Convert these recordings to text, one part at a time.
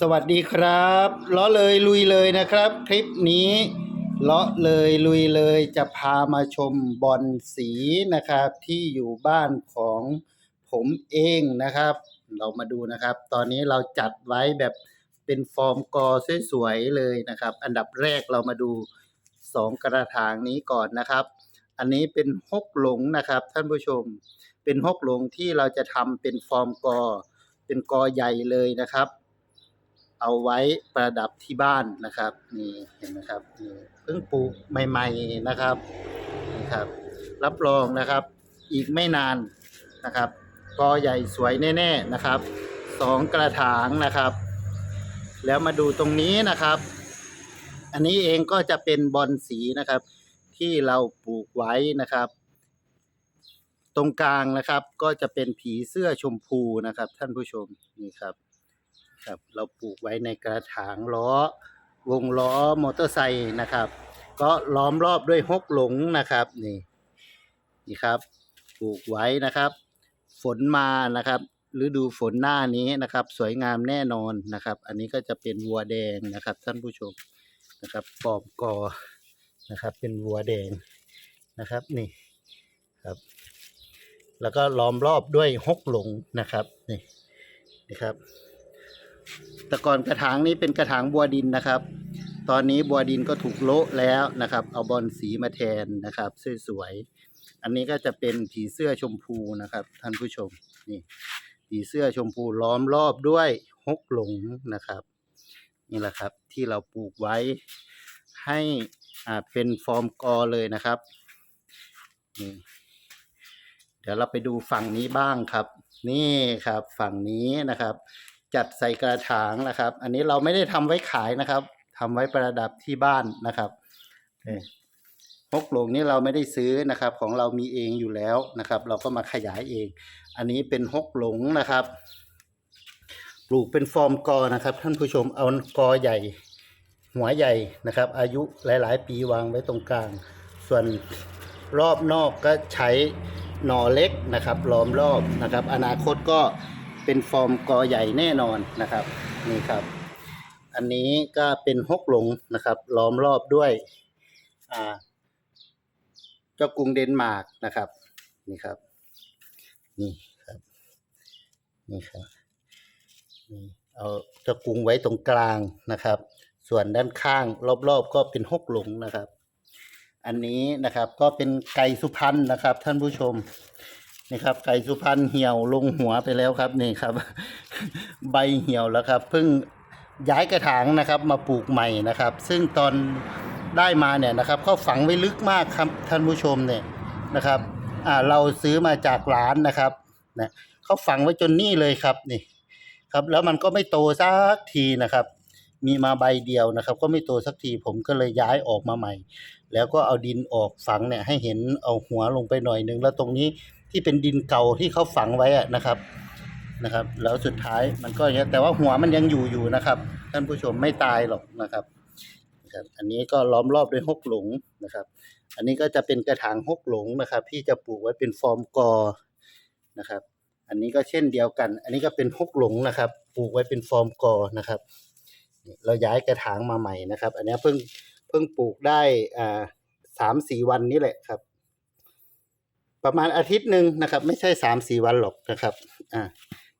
สวัสดีครับเลาะเลยลุยเลยนะครับ คลิปนี้เลาะเลยลุยเลยจะพามาชมบอลสีนะครับ ที่อยู่บ้านของผมเองนะครับ เรามาดูนะครับ ตอนนี้เราจัดไว้แบบเป็นฟอร์มกอสวยๆเลยนะครับ อันดับแรกเรามาดูสองกระถางนี้ก่อนนะครับ อันนี้เป็นฮกหลงนะครับ ท่านผู้ชม เป็นฮกหลงที่เราจะทำเป็นฟอร์มกอ เป็นกอใหญ่เลยนะครับ เอาไว้ประดับที่บ้านนะครับนี่เห็นไหมครับนี่เพิ่งปลูกใหม่ๆนะครับนี่ครับ รับรองนะครับ อีกไม่นานนะครับกอใหญ่สวยแน่ๆนะครับสองกระถางนะครับ แล้วมาดูตรงนี้นะครับ อันนี้เองก็จะเป็นบอลสีนะครับ ที่เราปลูกไว้นะครับ ตรงกลางนะครับก็จะเป็นผีเสื้อชมพูนะครับ ท่านผู้ชมนี่ครับ ครับ เราปลูกไว้ในกระถางล้อ วงล้อมอเตอร์ไซค์นะครับ ก็ล้อมรอบด้วยฮกหลงนะครับนี่นี่ครับ ปลูกไว้นะครับ ฝนมานะครับฤดูฝนหน้านี้นะครับ สวยงามแน่นอนนะครับ อันนี้ก็จะเป็นวัวแดงนะครับท่านผู้ชมนะครับปอมกอนะครับ เป็นวัวแดงนะครับนี่ครับ แล้วก็ล้อมรอบด้วยฮกหลงนะครับนี่นะครับ แต่ก่อนกระถางนี้เป็นกระถางบัวดินนะครับ ตอนนี้บัวดินก็ถูกโละแล้วนะครับ เอาบอลสีมาแทนนะครับสวยๆอันนี้ก็จะเป็นผีเสื้อชมพูนะครับ ท่านผู้ชมนี่ผีเสื้อชมพูล้อมรอบด้วยฮกหลงนะครับ นี่แหละครับที่เราปลูกไว้ให้อ่าเป็นฟอร์มกอเลยนะครับนี่เดี๋ยวเราไปดูฝั่งนี้บ้างครับ นี่ครับฝั่งนี้นะครับ จัดใส่กระถางนะครับ อันนี้เราไม่ได้ทำไว้ขายนะครับทำไว้ประดับที่บ้านนะครับฮกหลงนี่เราไม่ได้ซื้อนะครับ ของเรามีเองอยู่แล้วนะครับ เราก็มาขยายเอง อันนี้เป็นฮกหลงนะครับ ปลูกเป็นฟอร์มกอนะครับ ท่านผู้ชมเอากอใหญ่ หัวใหญ่นะครับ อายุหลาย ๆ ปีวางไว้ตรงกลาง ส่วนรอบนอกก็ใช้หน่อเล็กนะครับล้อมรอบนะครับ อนาคตก็ เป็นฟอร์มกอใหญ่แน่นอนนะครับนี่ครับ อันนี้ก็เป็นฮกหลงนะครับ ล้อมรอบด้วยเจ้ากรุงเดนมาร์กนะครับนี่ครับ นี่ครับนี่ครับนี่เอาเจ้ากรุงไว้ตรงกลางนะครับ ส่วนด้านข้างรอบๆ ก็เป็นฮกหลงนะครับ อันนี้นะครับก็เป็นไก่สุพรรณนะครับ ท่านผู้ชม นี่ครับไก่สุพรรณเหี่ยวลงหัวไปแล้วครับนี่ครับ ใบเหี่ยวแล้วครับเพิ่งย้ายกระถางนะครับมาปลูกใหม่นะครับ ซึ่งตอนได้มาเนี่ยนะครับเขาฝังไว้ลึกมากครับท่านผู้ชมเนี่ยนะครับอ่าเราซื้อมาจากร้านนะครับนะเขาฝังไว้จนนี่เลยครับนี่ครับแล้วมันก็ไม่โตสักทีนะครับ มีมาใบเดียวนะครับ ก็ไม่โตสักทีผมก็เลยย้ายออกมาใหม่ แล้วก็เอาดินออกฝังเนี่ยให้เห็นเอาหัวลงไปหน่อยนึงแล้วตรงนี้ ที่เป็นดินเก่าที่เขาฝังไว้นะครับนะครับ แล้วสุดท้ายมันก็อย่างเงี้ยแต่ว่าหัวมันยังอยู่อยู่นะครับ ท่านผู้ชมไม่ตายหรอกนะครับครับอันนี้ก็ล้อมรอบด้วยฮกหลงนะครับ อันนี้ก็จะเป็นกระถางฮกหลงนะครับ ที่จะปลูกไว้เป็นฟอร์มกอนะครับ อันนี้ก็เช่นเดียวกัน อันนี้ก็เป็นฮกหลงนะครับ ปลูกไว้เป็นฟอร์มกอนะครับ เราย้ายกระถางมาใหม่นะครับ อันนี้เพิ่งเพิ่งปลูกได้อ่าสามสี่วันนี้แหละครับ ประมาณอาทิตย์หนึ่งนะครับ ไม่ใช่สามสี่วันหรอกนะครับ อ่า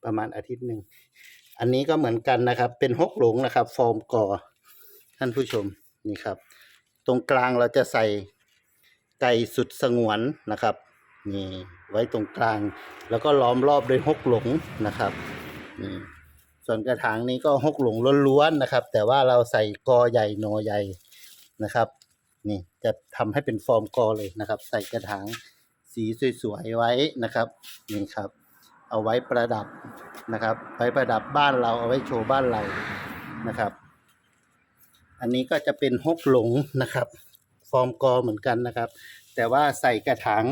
ประมาณอาทิตย์หนึ่ง อันนี้ก็เหมือนกันนะครับ เป็นฮกหลงนะครับ ฟอร์มกอท่านผู้ชมนี่ครับ ตรงกลางเราจะใส่ไก่สุดสงวนนะครับนี่ไว้ตรงกลาง แล้วก็ล้อมรอบด้วยฮกหลงนะครับนี่ส่วนกระถางนี้ก็ฮกหลงล้วนๆนะครับ แต่ว่าเราใส่กอใหญ่หนอใหญ่นะครับ นี่จะทำให้เป็นฟอร์มกอเลยนะครับ ใส่กระถาง สีสวยๆไว้นะครับนี่ครับ เอาไว้ประดับนะครับไว้ประดับบ้านเราเอาไว้โชว์บ้านเรานะครับ อันนี้ก็จะเป็นฮกหลงนะครับ ฟอร์มกอเหมือนกันนะครับ แต่ว่าใส่กระถาง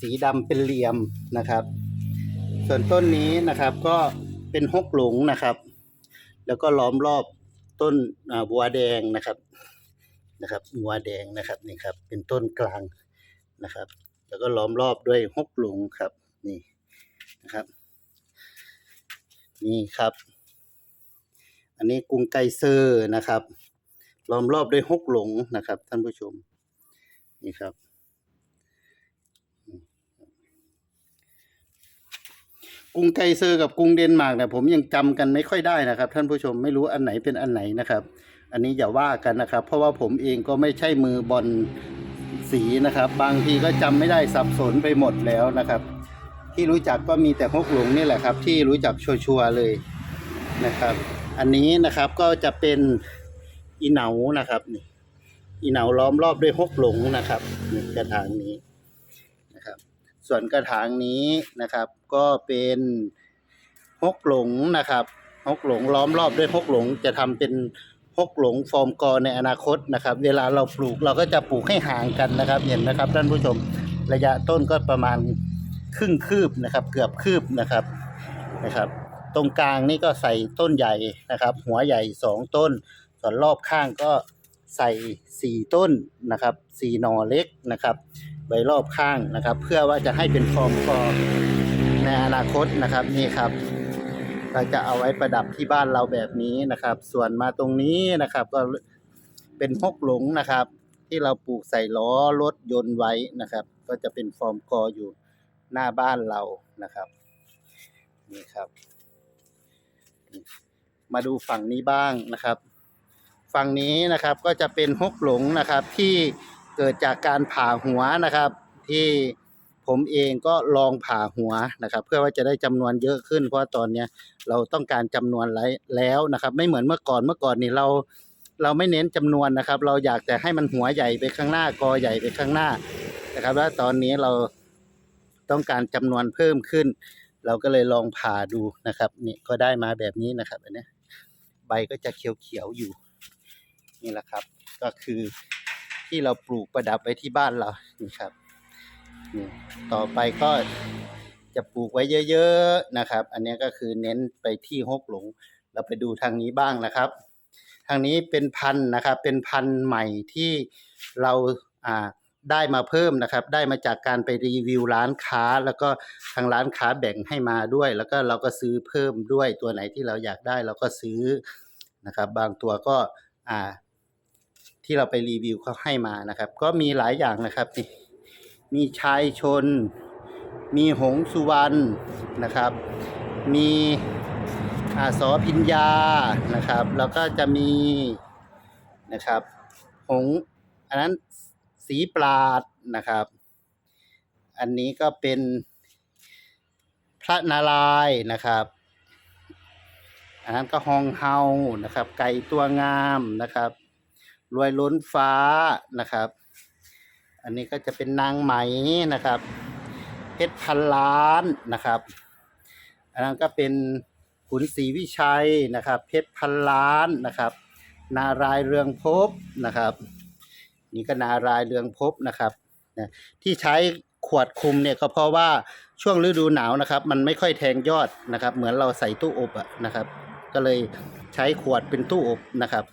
สีดำเป็นเหลี่ยมนะครับ ส่วนต้นนี้นะครับก็เป็นฮกหลงนะครับ แล้วก็ล้อมรอบต้นบัวแดงนะครับนะครับบัวแดงนะครับนี่ครับเป็นต้นกลางนะครับ แล้วก็ล้อมรอบด้วยฮกหลงครับ นี่นะครับ นี่ครับ อันนี้กรุงไกเซอร์นะครับ ล้อมรอบด้วยฮกหลงนะครับ ท่านผู้ชม นี่ครับกรุงไกเซอร์กับกรุงเดนมาร์กเนี่ยผมยังจำกันไม่ค่อยได้นะครับ ท่านผู้ชมไม่รู้อันไหนเป็นอันไหนนะครับ อันนี้อย่าว่ากันนะครับ เพราะว่าผมเองก็ไม่ใช่มือบอล สีนะครับ บางทีก็จำไม่ได้สับสนไปหมดแล้วนะครับ ที่รู้จักก็มีแต่ฮกหลงนี่แหละครับ ที่รู้จักชัวร์ๆเลยนะครับ อันนี้นะครับก็จะเป็นอีเหนานะครับนี่อีเหนาล้อมรอบด้วยฮกหลงนะครับนี่กระถางนี้นะครับ ส่วนกระถางนี้นะครับ ก็เป็นฮกหลงนะครับฮกหลงล้อมรอบด้วยฮกหลงจะทำเป็น ฮกหลงฟอร์มกอในอนาคตนะครับ เวลาเราปลูกเราก็จะปลูกให้ห่างกันนะครับ เห็นนะครับท่านผู้ชมระยะต้นก็ประมาณครึ่งคืบนะครับ เกือบคืบนะครับนะครับ ตรงกลางนี่ก็ใส่ต้นใหญ่นะครับ หัวใหญ่สองต้น ส่วนรอบข้างก็ใส่สี่ต้นนะครับสี่หน่อเล็กนะครับใบรอบข้างนะครับ เพื่อว่าจะให้เป็นฟอร์มกอในอนาคตนะครับนี่ครับ เราจะเอาไว้ประดับที่บ้านเราแบบนี้นะครับ ส่วนมาตรงนี้นะครับ ก็เป็นฮกหลงนะครับ ที่เราปลูกใส่ล้อรถยนต์ไว้นะครับ ก็จะเป็นฟอร์มกออยู่หน้าบ้านเรานะครับนี่ครับ มาดูฝั่งนี้บ้างนะครับ ฝั่งนี้นะครับก็จะเป็นฮกหลงนะครับที่เกิดจากการผ่าหัวนะครับที่ ผมเองก็ลองผ่าหัวนะครับ เพื่อว่าจะได้จำนวนเยอะขึ้น เพราะตอนเนี้ยเราต้องการจำนวนไแล้วนะครับ ไม่เหมือนเมื่อก่อนเมื่อก่อนนี่เราเราไม่เน้นจำนวนนะครับ เราอยากจะให้มันหัวใหญ่ไปข้างหน้ากอใหญ่ไปข้างหน้านะครับแล้วตอนนี้เราต้องการจำนวนเพิ่มขึ้น เราก็เลยลองผ่าดูนะครับนี่ก็ได้มาแบบนี้นะครับอันนี้ใบก็จะเขียวๆอยู่นี่แหละครับ ก็คือที่เราปลูกประดับไว้ที่บ้านเรานี่ครับ นี่ต่อไปก็จะปลูกไว้เยอะ ๆนะครับ อันนี้ก็คือเน้นไปที่ฮกหลง เราไปดูทางนี้บ้างนะครับ ทางนี้เป็นพันนะครับ เป็นพันใหม่ที่เราอ่าได้มาเพิ่มนะครับ ได้มาจากการไปรีวิวร้านค้า แล้วก็ทางร้านค้าแบ่งให้มาด้วย แล้วก็เราก็ซื้อเพิ่มด้วยตัวไหนที่เราอยากได้เราก็ซื้อนะครับ บางตัวก็อ่าที่เราไปรีวิวเขาให้มานะครับ ก็มีหลายอย่างนะครับนี่ มีชายชน มีหงสุวรรณนะครับ มีอาสอพิญญานะครับ แล้วก็จะมีนะครับหงอันนั้นสีปราดนะครับ อันนี้ก็เป็นพระนารายณ์นะครับอันนั้นก็ฮองเฮานะครับ ไก่ตัวงามนะครับ รวยล้นฟ้านะครับ อันนี้ก็จะเป็นนางไหมนะครับเพชรพันล้านนะครับ อันนั้นก็เป็นขุนศรีวิชัยนะครับ เพชรพันล้านนะครับ นารายเรืองภพนะครับ นี่ก็นารายเรืองภพนะครับนะที่ใช้ขวดคุมเนี่ยก็เพราะว่าช่วงฤดูหนาวนะครับ มันไม่ค่อยแทงยอดนะครับ เหมือนเราใส่ตู้อบอะนะครับ ก็เลยใช้ขวดเป็นตู้อบนะครับ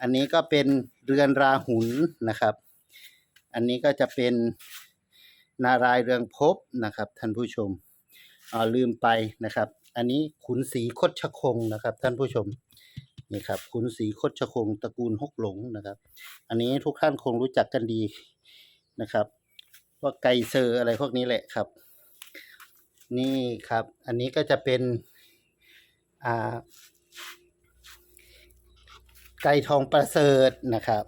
อันนี้ก็เป็นเรือนราหุลนะครับ อันนี้ก็จะเป็นนารายเรืองภพนะครับ ท่านผู้ชมอลืมไปนะครับ อันนี้ขุนศรีคดชคงนะครับ ท่านผู้ชมนี่ครับขุนศรีคดชคงตระกูลฮกหลงนะครับ อันนี้ทุกท่านคงรู้จักกันดีนะครับว่าไก่เซอร์อะไรพวกนี้แหละครับ นี่ครับ อันนี้ก็จะเป็นอ่าไก่ทองประเสริฐนะครับ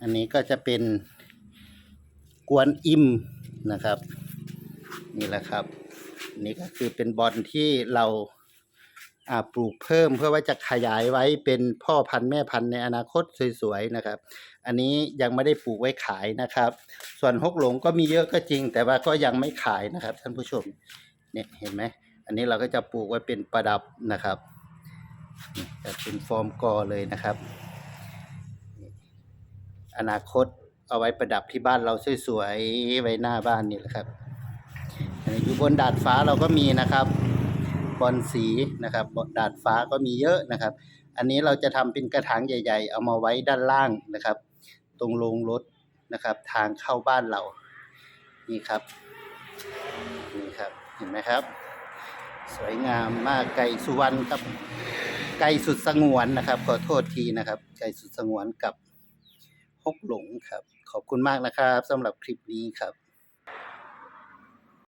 อันนี้ก็จะเป็นกวนอิมนะครับ นี่แหละครับ นี่ก็คือเป็นบอลที่เราปลูกเพิ่มเพื่อว่าจะขยายไว้เป็นพ่อพันธุ์แม่พันธุ์ในอนาคตสวยๆนะครับ อันนี้ยังไม่ได้ปลูกไว้ขายนะครับ ส่วนฮกหลงก็มีเยอะก็จริง แต่ว่าก็ยังไม่ขายนะครับท่านผู้ชมเนี่ยเห็นไหมอันนี้เราก็จะปลูกไว้เป็นประดับนะครับจะเป็นฟอร์มกอเลยนะครับ อนาคตเอาไว้ประดับที่บ้านเราสวยๆไว้หน้าบ้านนี่แหละครับอยู่บนดาดฟ้าเราก็มีนะครับบอลสีนะครับบนดาดฟ้าก็มีเยอะนะครับ อันนี้เราจะทำเป็นกระถางใหญ่ ๆ เอามาไว้ด้านล่างนะครับ ตรงโรงรถนะครับ ทางเข้าบ้านเรานี่ครับนี่ครับเห็นไหมครับ สวยงามมากไก่สุวรรณครับไก่สุดสงวนนะครับขอโทษทีนะครับ ไก่สุดสงวนกับ ฮกหลงครับ ขอบคุณมากนะครับสำหรับคลิปนี้ครับ